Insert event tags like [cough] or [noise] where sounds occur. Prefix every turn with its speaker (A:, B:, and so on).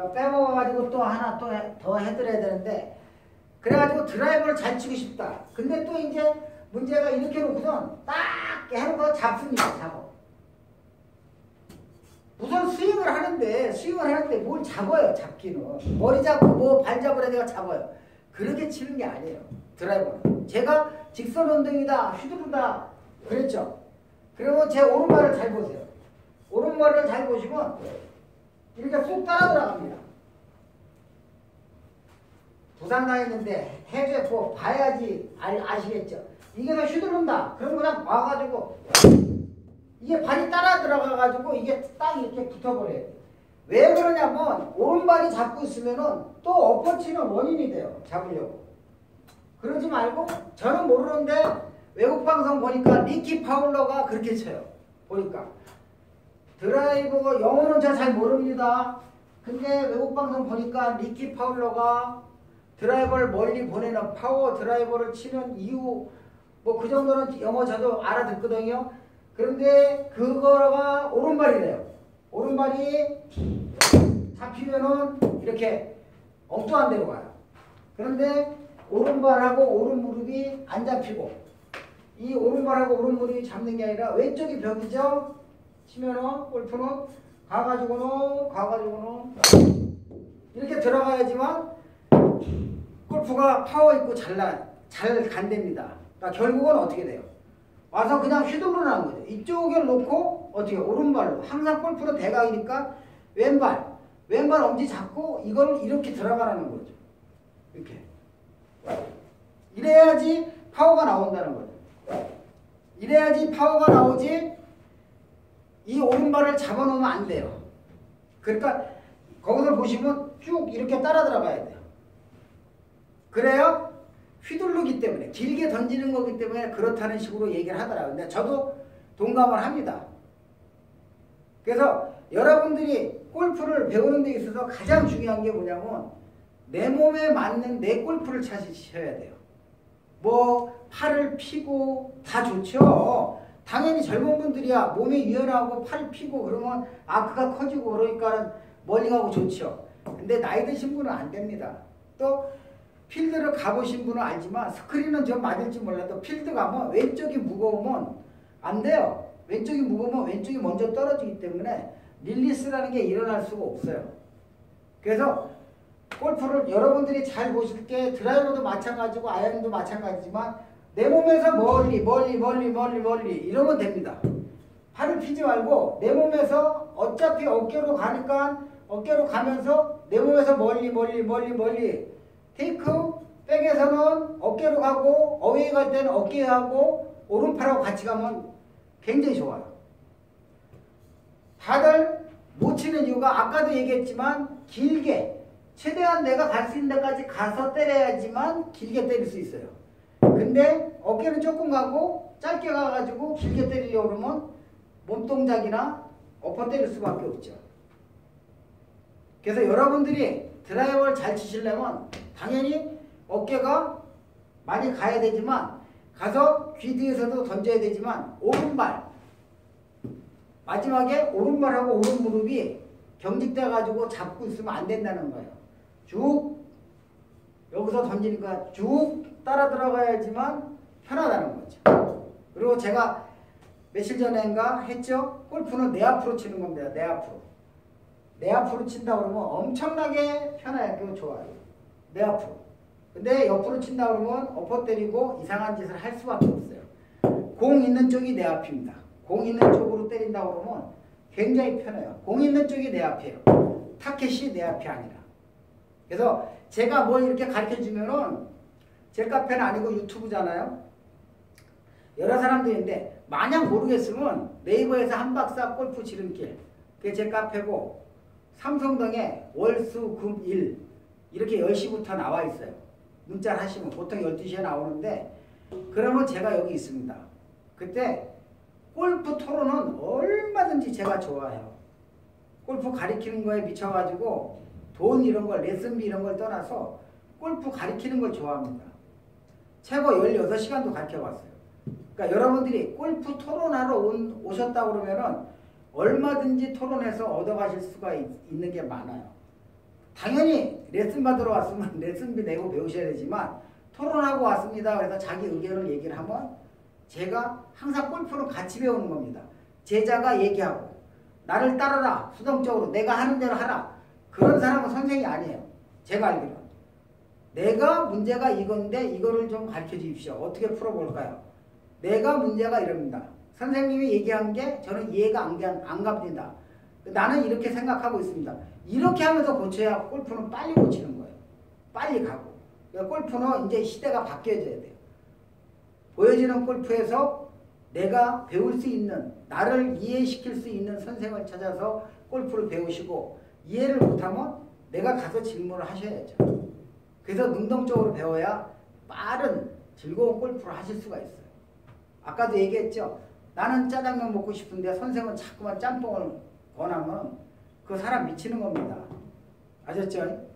A: 그러니까 빼먹어가지고 또 하나 또 더 해드려야 되는데 그래가지고 드라이버를 잘 치고 싶다. 근데 또 이제 문제가 이렇게 놓고선 딱 해놓고 잡습니다. 잡어. 우선 스윙을 하는데 스윙을 하는데 뭘 잡아요. 잡기는. 머리 잡고 뭐 발 잡으라 내가 잡아요. 그렇게 치는 게 아니에요. 드라이버는. 제가 직선 운동이다 휘두르다 그랬죠. 그리고 제 오른발을 잘 보세요. 오른발을 잘 보시면 이렇게 쏙 따라 들어갑니다. 부상당했는데 해줘야 뭐 봐야지 아, 시겠죠 이게 더 휘두른다. 그럼 그냥 와가지고 이게 발이 따라 들어가가지고 이게 딱 이렇게 붙어버려요. 왜 그러냐면 오른발이 잡고 있으면은 또 엎어치는 원인이 돼요. 잡으려고. 그러지 말고 저는 모르는데 외국 방송 보니까 리키 파울러가 그렇게 쳐요. 보니까 드라이버가 영어는 저잘 모릅니다. 근데 외국 방송 보니까 리키 파울러가 드라이버를 멀리 보내는 파워 드라이버를 치는 이유 뭐 그 정도는 영어 저도 알아듣거든요. 그런데 그거가 오른발이래요. 오른발이 잡히면은 이렇게 엉뚱한 데로 가요. 그런데 오른발하고 오른 무릎이 안 잡히고 이 오른발하고 오른 무릎이 잡는 게 아니라 왼쪽이 벽이죠. 치면은 골프는 가가지고는 가가지고는 이렇게 들어가야지만 골프가 파워 있고 잘, 잘 간답니다. 그러니까 결국은 어떻게 돼요? 와서 그냥 휘두르라는 거죠. 이쪽을 놓고 어떻게 오른발로 항상 골프는 대각이니까 왼발 왼발 엄지 잡고 이걸 이렇게 들어가라는 거죠. 이렇게 이래야지 파워가 나온다는 거죠. 이래야지 파워가 나오지 이 오른발을 잡아놓으면 안 돼요. 그러니까 거기서 보시면 쭉 이렇게 따라 들어가야 돼요. 그래요? 휘둘르기 때문에 길게 던지는 거기 때문에 그렇다는 식으로 얘기를 하더라고요. 근데 저도 동감을 합니다. 그래서 여러분들이 골프를 배우는 데 있어서 가장 중요한 게 뭐냐면 내 몸에 맞는 내 골프를 찾으셔야 돼요. 뭐 팔을 피고 다 좋죠. 당연히 젊은 분들이야 몸이 유연하고 팔 피고 그러면 아크가 커지고 그러니까 멀리 가고 좋죠. 근데 나이 드신 분은 안 됩니다. 또 필드를 가보신 분은 알지만 스크린은 좀 맞을지 몰라도 필드 가면 왼쪽이 무거우면 안 돼요. 왼쪽이 무거우면 왼쪽이 먼저 떨어지기 때문에 릴리스라는 게 일어날 수가 없어요. 그래서 골프를 여러분들이 잘 보실 때 드라이버도 마찬가지고 아이언도 마찬가지지만 내 몸에서 멀리 멀리 멀리 멀리 멀리 이러면 됩니다. 팔을 피지 말고 내 몸에서 어차피 어깨로 가니까 어깨로 가면서 내 몸에서 멀리 멀리 멀리 멀리 테이크 백에서는 어깨로 가고 어웨이 갈 때는 어깨하고 오른팔하고 같이 가면 굉장히 좋아요. 다들 못 치는 이유가 아까도 얘기했지만 길게 최대한 내가 갈 수 있는 데까지 가서 때려야지만 길게 때릴 수 있어요. 근데 어깨는 조금 가고 짧게 가가지고 길게 때리려고 그러면 몸 동작이나 엎어 때릴 수밖에 없죠. 그래서 여러분들이 드라이버를 잘 치시려면 당연히 어깨가 많이 가야 되지만 가서 귀 뒤에서도 던져야 되지만 오른발 마지막에 오른발하고 오른 무릎이 경직돼 가지고 잡고 있으면 안 된다는 거예요. 쭉 여기서 던지니까 쭉 따라 들어가야지만 편하다는 거죠. 그리고 제가 며칠 전에인가 했죠. 골프는 내 앞으로 치는 겁니다. 내 앞으로. 내 앞으로 친다 그러면 엄청나게 편하게 좋아요. 내 앞으로. 근데 옆으로 친다 그러면 엎어 때리고 이상한 짓을 할 수밖에 없어요. 공 있는 쪽이 내 앞입니다. 공 있는 쪽으로 때린다 그러면 굉장히 편해요. 공 있는 쪽이 내 앞이에요. 타켓이 내 앞이 아니라. 그래서 제가 뭘 이렇게 가르쳐 주면은 제 카페는 아니고 유튜브잖아요. 여러 사람들인데 만약 모르겠으면 네이버에서 한박사 골프 지름길 그게 제 카페고 삼성동에 월수금일 이렇게 10시부터 나와 있어요. 문자를 하시면 보통 12시에 나오는데 그러면 제가 여기 있습니다. 그때 골프 토론은 얼마든지 제가 좋아해요. 골프 가리키는 거에 미쳐가지고 돈 이런 걸 레슨비 이런 걸 떠나서 골프 가리키는 걸 좋아합니다. 최고 16시간도 가르쳐봤어요. 그러니까 여러분들이 골프 토론하러 온, 오셨다 그러면은 얼마든지 토론해서 얻어가실 수가 있, 있는 게 많아요. 당연히 레슨 받으러 왔으면 [laughs] 레슨비 내고 배우셔야 되지만 토론하고 왔습니다. 그래서 자기 의견을 얘기를 하면 제가 항상 골프는 같이 배우는 겁니다. 제자가 얘기하고 나를 따르라 수동적으로 내가 하는 대로 하라 그런 사람은 선생이 아니에요. 제가 알기로 내가 문제가 이건데 이거를 좀 가르쳐 주십시오. 어떻게 풀어볼까요? 내가 문제가 이럽니다. 선생님이 얘기한 게 저는 이해가 안, 가- 안 갑니다. 나는 이렇게 생각하고 있습니다. 이렇게 하면서 고쳐야 골프는 빨리 고치는 거예요. 빨리 가고. 그러니까 골프는 이제 시대가 바뀌어져야 돼요. 보여지는 골프에서 내가 배울 수 있는, 나를 이해시킬 수 있는 선생을 찾아서 골프를 배우시고 이해를 못하면 내가 가서 질문을 하셔야죠. 그래서 능동적으로 배워야 빠른 즐거운 골프를 하실 수가 있어요. 아까도 얘기했죠. 나는 짜장면 먹고 싶은데 선생은 자꾸만 짬뽕을 권하면 그 사람 미치는 겁니다. 아셨죠?